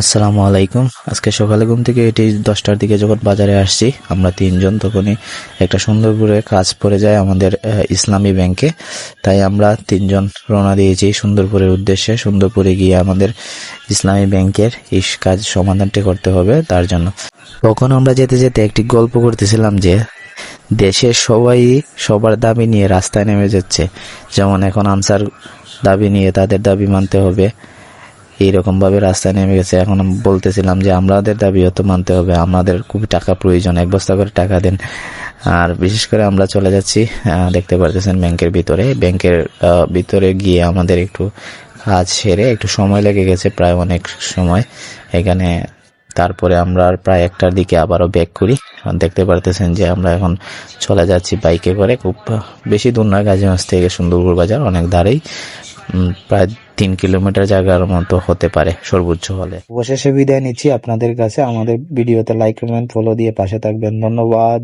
আসসালামু আলাইকুম। আজকে সকালে ঘুম থেকে এটি দশটার দিকে যখন বাজারে আসছি, আমরা তিনজন, তখনই একটা সুন্দর করে কাজ পড়ে যায় আমাদের ইসলামী ব্যাংকে। তাই আমরা তিনজন রওনা দিয়েছি সুন্দরপুরের উদ্দেশ্যে। সুন্দরপুরে গিয়ে আমাদের ইসলামী ব্যাংকের এই কাজ সমাধানটি করতে হবে তার জন্য। তখন আমরা যেতে যেতে একটি গল্প করতেছিলাম যে দেশের সবাই সবার দাবি নিয়ে রাস্তায় নেমে যাচ্ছে। যেমন এখন আনসার দাবি নিয়ে তাদের দাবি মানতে হবে। এইরকম ভাবে রাস্তায় নেমে গেছে। এখন বলতেছিলাম যে আমাদের দাবি তো মানতে হবে। আমাদের খুব টাকা প্রয়োজন। এক বস্তা করে টাকা দেন। আর বিশেষ করে আমরা চলে যাচ্ছি দেখতে পারতেছেন ব্যাংকের ভিতরে। ব্যাংকের ভিতরে গিয়ে আমাদের একটু কাজ সেরে একটু সময় লেগে গেছে, প্রায় অনেক সময়। এখানে তারপরে আমরা প্রায় একটার দিকে আবারও ব্যাক করি। দেখতে পারতেছেন যে, আমরা এখন চলে যাচ্ছি বাইকে করে। খুব বেশি দূর নয়, গাজীগঞ্জ থেকে সুন্দরপুর বাজার, অনেক ধারেই। প্রায় তিন কিলোমিটার জায়গার মতো হতে পারে সর্বোচ্চ হলে। অবশেষে বিদায় নিচ্ছি আপনাদের কাছে। আমাদের ভিডিওতে লাইক কমেন্ট ফলো দিয়ে পাশে থাকবেন। ধন্যবাদ।